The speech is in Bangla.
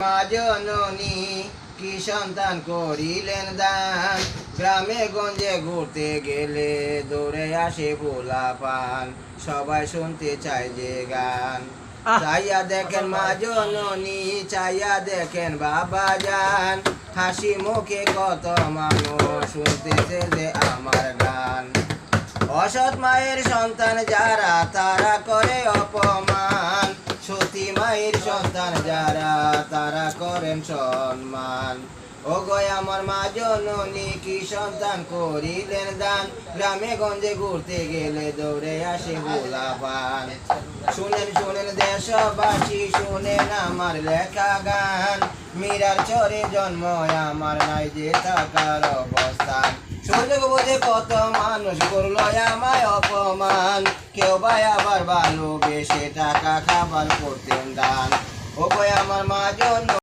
মা জননী কি সন্তান করিলেন দান? গ্রামে গঞ্জে ঘুরতে গেলে দৌড়ে আসে ভোলা পান। সবাই শুনতে চায় যে গান। চাইয়া দেখেন মা জননী চাইয়া দেখেন বাবা যান। হাসি মুখে কত মানুষ শুনতেছে যে আমার গান। অসৎ মায়ের সন্তান যারা তারা করে সতী মায়ের সন্তান যারা, তারা করেন সম্মান। ও গয় আমার মা জননী, কি সন্তান করিলেন দান? গ্রামে, গঞ্জে ঘুরতে গেলে দৌড়ে আসে ভোলা পান শুনেন শুনেন দেশবাসী, শুনেন আমার লেখা গান। মীরার চরে জন্ম, আমার নাই যে থাকার কত মানুষ করল আমায় অপমান? কেউ ভাই আবার ভালোবেসে টাকা খাবার করতেন দান। ও আমার মা জন্য